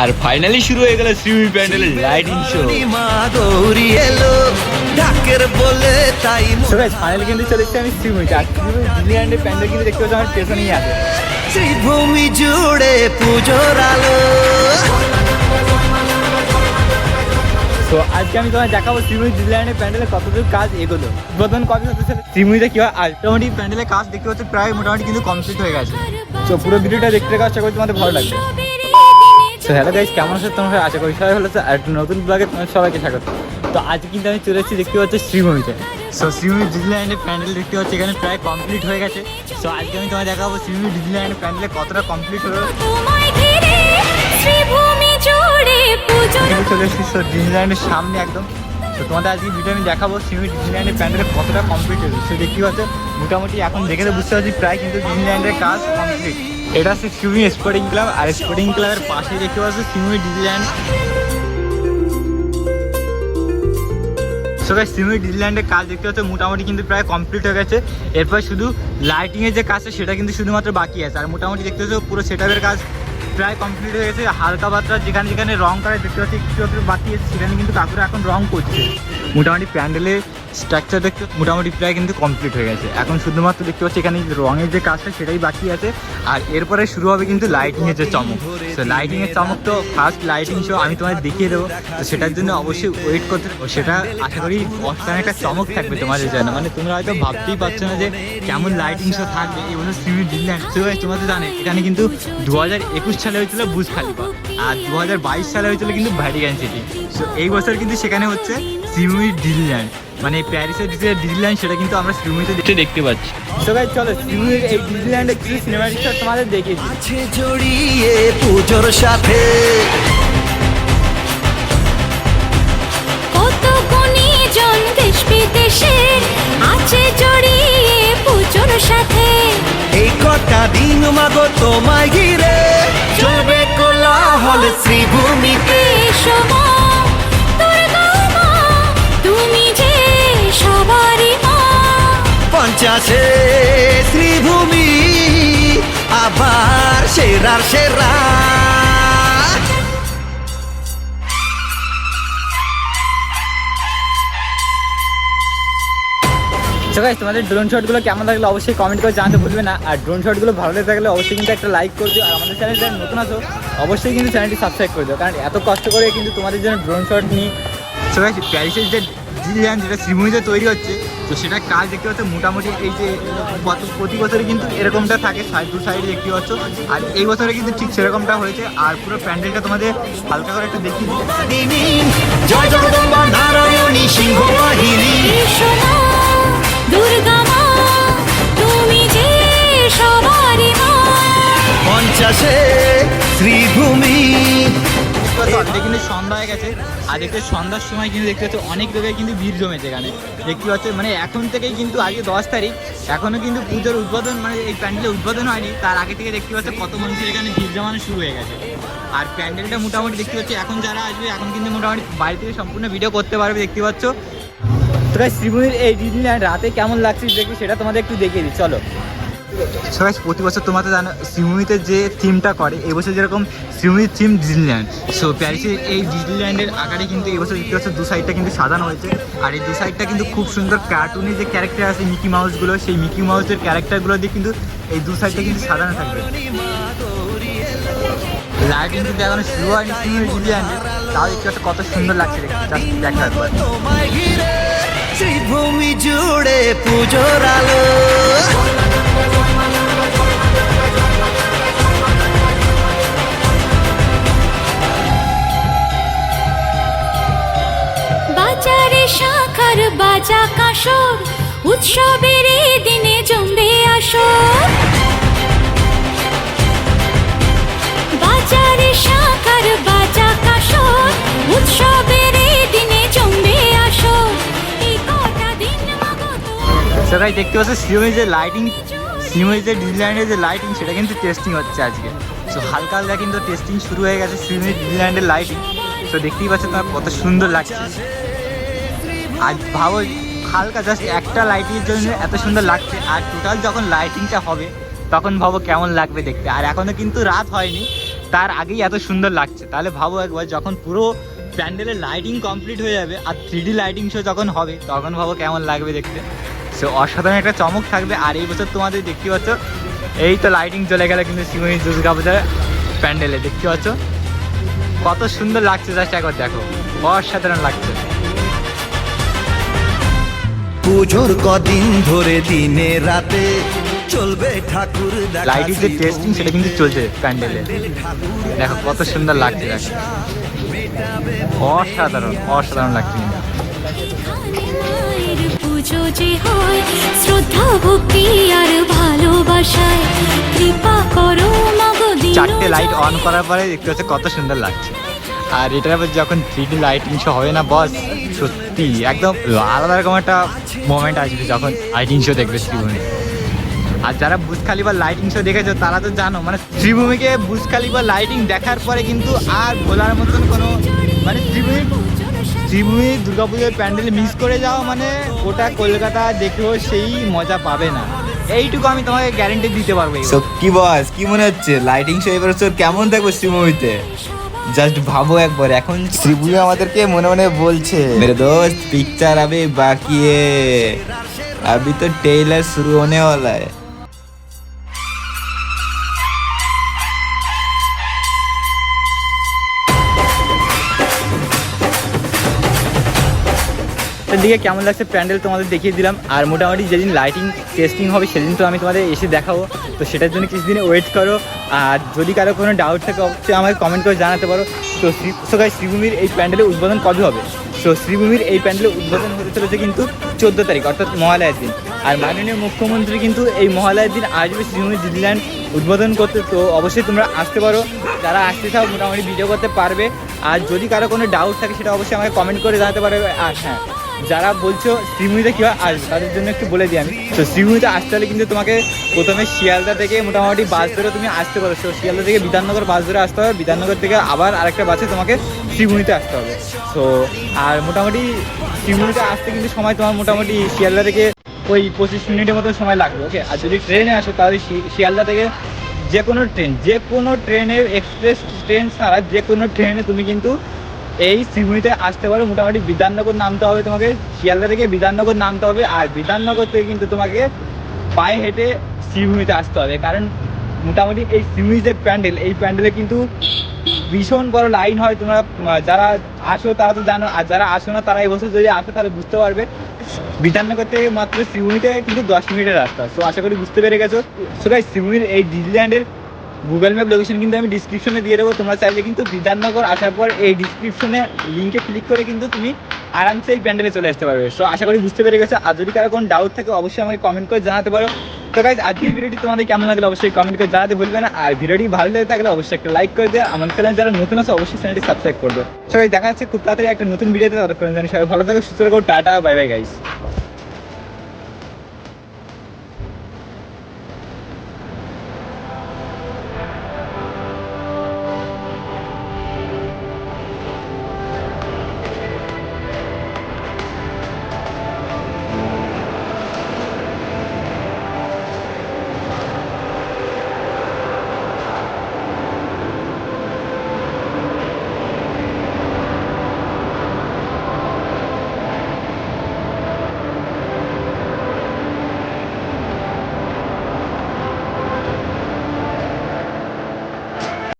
আর finally শুরু হয়ে গেল শ্রীভূমি প্যান্ডেলের লাইটিং শো মা গৌরী এলো ডাকের বলে তাই ফাইনালি কিন্তু চলে আমি শ্রীভূমিতে আর শ্রীভূমি প্যান্ডেল কিন্তু দেখতে পাচ্ছি আমার পেছনেই আছে। শ্রীভূমি জুড়ে পুজোর আলো। তো আজকে আমি তোমায় দেখাবো শ্রীভূমি ডিজনিল্যান্ডের প্যান্ডেলে কতদূর কাজ এগোলো। উদ্বোধন কবে হতে চলে শ্রীভূমিতে কি হয় আলটিমেটলি প্যান্ডেলের কাজ দেখতে পাচ্ছি প্রায় মোটামুটি কিন্তু কমপ্লিট হয়ে গেছে। তো পুরো ভিডিওটা দেখতে আশা করি তোমাদের ভালো লাগবে। তো হ্যালো গাইস কেমন আছে তোমরা? আশা করি সবাই ভালো আছে। আর একটা নতুন ব্লগে তোমাদের সবাইকে স্বাগত। তো আজকে কিন্তু আমি চলে এসেছি দেখতে পাচ্ছি শ্রীভূমিতে। সো শ্রীভূমি ডিজনিল্যান্ডের প্যান্ডেল দেখতে পাচ্ছি এখানে প্রায় কমপ্লিট হয়ে গেছে। সো আজকে আমি তোমায় দেখাবো শ্রীভূমি ডিজনিল্যান্ডের প্যান্ডেলে কতটা কমপ্লিট হলো। চলে এসেছি সো ডিজনিল্যান্ডের সামনে একদম। তো তোমাদের আজকে ভিডিও আমি দেখাবো শ্রীভূমি ডিজনিল্যান্ডের প্যান্ডেলে কতটা কমপ্লিট হয়েছে। সো দেখতে পাচ্ছ মোটামুটি এখন দেখে তো বুঝতে পারছি প্রায় কিন্তু ডিজনিল্যান্ডের কাজ কমপ্লিট এটা হচ্ছে সিউমি স্পোর্টিং ক্লাব আর স্পোর্টিং ক্লাবের পাশে দেখতে পাচ্ছ সিউমি ডিজনিল্যান্ড সবাই গাইস শ্রীভূমি ডিজনিল্যান্ডের কাজ দেখতে পাচ্ছ, মোটামুটি কিন্তু প্রায় কমপ্লিট হয়ে গেছে। এরপর শুধু লাইটিংয়ের যে কাজটা সেটা কিন্তু শুধুমাত্র বাকি আছে। আর মোটামুটি দেখতে পাচ্ছ, পুরো সেটআপের কাজ প্রায় কমপ্লিট হয়ে গেছে। হালকা পাতলা যেখানে যেখানে রং করে দেখতে পাচ্ছি একটু বাকি আছে, সেখানে কিন্তু কাকুরা এখন রং করছে। মোটামুটি প্যান্ডেলের স্ট্রাকচার দেখতে মোটামুটি প্রায় কিন্তু কমপ্লিট হয়ে গেছে। এখন শুধুমাত্র দেখতে পাচ্ছি এখানে রঙের যে কাজটা সেটাই বাকি আছে। আর এরপরে শুরু হবে কিন্তু লাইটিংয়ের যে চমক। তো লাইটিংয়ের চমক তো ফার্স্ট লাইটিং শো আমি তোমায় দেখিয়ে দেবো। তো সেটার জন্য অবশ্যই ওয়েট করতে সেটা আশা করি অস্থানে একটা চমক থাকবে তোমাদের জন্য। মানে তোমরা হয়তো ভাবতেই পারছ না যে কেমন লাইটিং শো থাকবে। এই বছর সিমি ডিজল্যান্ড তো guys, তোমরা জানে এখানে কিন্তু দু হাজার একুশ সালে হয়েছিল বুজ খালিফা আর দু হাজার বাইশ সালে হয়েছিল কিন্তু ভ্যাটিকান সিটি। সো এই বছর কিন্তু সেখানে হচ্ছে সিমি ডিজল্যান্ড মানে প্যারিসের যে ডিজল্যান্ড সেটা কিন্তু আমরা সিমিতে এটা দেখতে পাচ্ছি। তো গাইস চলো সিমির এই কিছু সিনেমাটিক শট তোমাদের আছে জড়িয়ে পুজোর সাথে। কত গুণীজন দেশ আছে জড়িয়ে পুজোর সাথে। এই কটা দিন মাগো তোমায় ঘিরে। চলবে কোলাহল শ্রীভূমিতে আবার সেরার সেরা। গাইস তোমাদের ড্রোন শটগুলো কেমন লাগল অবশ্যই কমেন্ট করে জানাতে ভুলবে না। আর ড্রোন শটগুলো ভালো লেগে থাকলে অবশ্যই কিন্তু একটা লাইক করে দিও। আর আমাদের চ্যানেল যারা নতুন আছো, অবশ্যই কিন্তু চ্যানেলটি সাবস্ক্রাইব করে দিও। কারণ এত কষ্ট করে কিন্তু তোমাদের জন্য ড্রোন শট নিই গাইস প্যারিসের যে ডিজাইন যেটা শ্রীভূমিতে তৈরি হচ্ছে, তো সেটা কাজ দেখতে পাচ্ছ, মোটামুটি এই যে প্রতি বছরে কিন্তু এরকমটা থাকে সাইড টু সাইড দেখতে পাচ্ছ। আর এই বছরে কিন্তু ঠিক সেরকমটা হয়েছে। আর পুরো প্যান্ডেলটা তোমাদের হালকা করে একটু দেখি জয় জগদম্বা, নারায়ণী সিংহ বাহিনী অলরেডি কিন্তু সন্ধ্যা হয়ে গেছে। আর দেখতে সন্ধ্যার সময় কিন্তু দেখতে পাচ্ছ অনেক লোকের কিন্তু ভিড় জমেছে এখানে। দেখতে পাচ্ছ মানে এখন থেকেই কিন্তু আজকে দশ তারিখ, এখনও কিন্তু পুজোর উদ্বোধন মানে এই প্যান্ডেলের উদ্বোধন হয়নি। তার আগে থেকে দেখতে পাচ্ছ কত মানুষের এখানে ভিড় জমানো শুরু হয়ে গেছে। আর প্যান্ডেলটা মোটামুটি দেখতে পাচ্ছ, এখন যারা আসবে, এখন কিন্তু মোটামুটি বাড়ি থেকে সম্পূর্ণ ভিডিও করতে পারবে, দেখতে পাচ্ছ। তো শ্রীভূমির এই ডিজনিল্যান্ড রাতে কেমন লাগছে দেখি, সেটা তোমাদের একটু দেখিয়ে দিই, চলো। সবাই, প্রতি বছর তোমরা তো জানো, শ্রীভূমিতে যে থিমটা করে এবছর যেরকম শ্রীভূমির থিম ডিজনিল্যান্ড সো প্যারিসের এই ডিজনিল্যান্ডের আকারে কিন্তু এই বছর দেখতে পাচ্ছ দু সাইডটা কিন্তু সাজানো হয়েছে। আর এই দু সাইডটা কিন্তু খুব সুন্দর কার্টুনের যে ক্যারেক্টার আছে মিকি মাউসগুলো সেই মিকি মাউসের ক্যারেক্টারগুলো দিয়ে কিন্তু এই দু সাইডটা কিন্তু সাজানো থাকবে। লাইটিং কিন্তু এখনও শুরু হয়নি শ্রীভূমির ডিজনিল্যান্ডে তাও দেখতে কত সুন্দর লাগছে দেখা একবার। শ্রীভূমি জুড়ে পুজোর আলো। বাজা কাসর উৎসবের দিনে জমবে আসর। বাজারে শাখার বাজা কাসর উৎসবের দিনে জমবে আসর। এই কটা দিন সবাই দেখতে পাচ্ছ যে লাইটিং শ্রীভূমির যে যে লাইটিং সেটা কিন্তু টেস্টিং হচ্ছে আজকে। সো হালকা হালকা কিন্তু টেস্টিং শুরু হয়ে গেছে শ্রীভূমির ডিজনিল্যান্ডের লাইটিং তো দেখতেই পাচ্ছ তোমার কত সুন্দর লাগছে। আর ভাবো হালকা জাস্ট একটা লাইটিংয়ের জন্য এত সুন্দর লাগছে। আর টোটাল যখন লাইটিংটা হবে, তখন ভাবো কেমন লাগবে দেখতে। আর এখনও কিন্তু রাত হয়নি, তার আগেই এত সুন্দর লাগছে। তাহলে ভাবো একবার যখন পুরো প্যান্ডেলের লাইটিং কমপ্লিট হয়ে যাবে, আর থ্রি লাইটিং শো যখন হবে, তখন ভাবো কেমন লাগবে দেখতে। সো অসাধারণ একটা চমক থাকবে। আর এই বছর তোমাদের দেখতে পাচ্ছ, এই তো লাইটিং চলে গেলে কিন্তু শিবনী দুর্গা পূজার প্যান্ডেলে। দেখতে পাচ্ছ? কত সুন্দর লাগছে জাস্ট একবার দেখো। অসাধারণ লাগছে। পুজোর কদিন ধরে দিনে রাতে চলবে ঠাকুর দেখা লাইটিং যে টেস্টিং সেটা কিন্তু চলছে প্যান্ডেলে। দেখো কত সুন্দর লাগছে দেখো। অসাধারণ অসাধারণ লাগছে। পুজো যে হয় শ্রদ্ধা ভক্তি আর ভালোবাসায়। কৃপা করো চারটে লাইট অন করার পরে দেখতে হচ্ছে কত সুন্দর লাগছে। আর এটার আবার যখন থ্রি ডি লাইটিং শো হবে না বস সত্যি, একদম আলাদা রকম একটা মোমেন্ট আসবে যখন লাইটিং শো দেখবে শ্রীভূমি। আর যারা বুজ খালিবার লাইটিং শো দেখেছ, তারা তো জানো মানে শ্রীভূমিকে বুজ খালিবার লাইটিং দেখার পরে কিন্তু আর বলার মতন কোনো মানে শ্রীভূমি শ্রীভূমি দুর্গাপুজোর প্যান্ডেল মিস করে যাও মানে ওটা কলকাতা দেখেও সেই মজা পাবে না। এইটুকু আমি তোমাকে গ্যারেন্টি দিতে পারব কি বস কি মনে হচ্ছে? লাইটিং শো এবার কেমন থাকবে শ্রীমুভিতে জাস্ট ভাবো একবার এখন শ্রীভূমি আমাদেরকে মনে মনে বলছে। মেরে দোস্ত পিকচার আবে বাকি আমি তো টেইলার শুরু হনে ওলা হ্যায় দিকে কেমন লাগছে প্যান্ডেল তোমাদের দেখিয়ে দিলাম। আর মোটামুটি যেদিন লাইটিং টেস্টিং হবে, সেদিন তো আমি তোমাদের এসে দেখাবো। তো সেটার জন্য কিছুদিন ওয়েট করো। আর যদি কারও কোনো ডাউট থাকে, অবশ্যই আমাকে কমেন্ট করে জানাতে পারো। তো শ্রী সবাই শ্রীভূমির এই প্যান্ডেলের উদ্বোধন কবে হবে? তো শ্রীভূমির এই প্যান্ডেলের উদ্বোধন হতে চলেছে কিন্তু চোদ্দ তারিখ, অর্থাৎ মহালয়ার দিন। আর মাননীয় মুখ্যমন্ত্রী কিন্তু এই মহালয়ার দিন আসবে শ্রীভূমি দিল্লিল্যান্ড উদ্বোধন করতে। তো অবশ্যই তোমরা আসতে পারো। যারা আসতে চাও, মোটামুটি ভিডিও করতে পারবে। আর যদি কারও কোনো ডাউট থাকে, সেটা অবশ্যই আমাকে কমেন্ট করে জানাতে পারবে। আর হ্যাঁ যারা বলছো শ্রীভূমিতে কীভাবে আসবে, তাদের জন্য একটু বলে দিই আমি। তো শ্রীভূমিতে আসতে হলে কিন্তু তোমাকে প্রথমে শিয়ালদা থেকে মোটামুটি বাস ধরে তুমি আসতে পারো। তো শিয়ালদা থেকে বিধাননগর বাস ধরে আসতে হবে, বিধাননগর থেকে আবার আরেকটা বাসে তোমাকে শ্রীভূমিতে আসতে হবে। সো আর মোটামুটি শ্রীভূমিতে আসতে কিন্তু সময় তোমার মোটামুটি শিয়ালদা থেকে ওই পঁচিশ মিনিটের মতো সময় লাগবে ওকে আর যদি ট্রেনে আসো, তাহলে শিয়ালদা থেকে যে কোনো ট্রেন যে কোনো ট্রেনের এক্সপ্রেস ট্রেন ছাড়া যে কোনো ট্রেনে তুমি কিন্তু এই শ্রীভূমিতে আসতে পারো। মোটামুটি বিধাননগর নামতে হবে তোমাকে। শিয়ালদা থেকে বিধাননগর নামতে হবে। আর বিধাননগর থেকে কিন্তু তোমাকে পায়ে হেঁটে শ্রীভূমিতে আসতে হবে। কারণ মোটামুটি এই শ্রীভূমি যে প্যান্ডেল, এই প্যান্ডেলে কিন্তু ভীষণ বড় লাইন হয়। তোমরা যারা আসো তারা তো জানো। আর যারা আসো না, তারা এই বছর যদি আসো, তাহলে বুঝতে পারবে। বিধাননগর থেকে মাত্র শ্রীভূমিতে কিন্তু দশ মিনিটের রাস্তা। তো আশা করি বুঝতে পেরে গেছো। সো শ্রীভূমির এই ডিজল্যান্ডের গুগল ম্যাপ লোকেশন কিন্তু আমি ডিসক্রিপশনে দিয়ে দেবো। তোমরা চাইলে কিন্তু বিধাননগর আসার পর এই ডিসক্রিপশনে লিঙ্কে ক্লিক করে কিন্তু তুমি আরামসে এই প্যান্ডেলে চলে আসতে পারবে। সো আশা করি বুঝতে পেরে গেছো। আর যদি কারও কোনো ডাউট থাকে, অবশ্যই আমাকে কমেন্ট করে জানাতে পারো। তো গাইজ আজকের ভিডিওটি তোমাদের কেমন লাগল অবশ্যই কমেন্ট করে জানাতে ভুলবে না। আর ভিডিওটি ভালো লেগে থাকলে অবশ্যই একটা লাইক করে দেয় আমার চ্যানেল যারা নতুন আছে, অবশ্যই চ্যানেলটি সাবস্ক্রাইব করবে। সবাই দেখা যাচ্ছে খুব তাড়াতাড়ি একটা নতুন ভিডিওতে ততক্ষণ জানি সবাই ভালো থাকো, সুস্থ থাকো, টাটা বাই বাই গাইস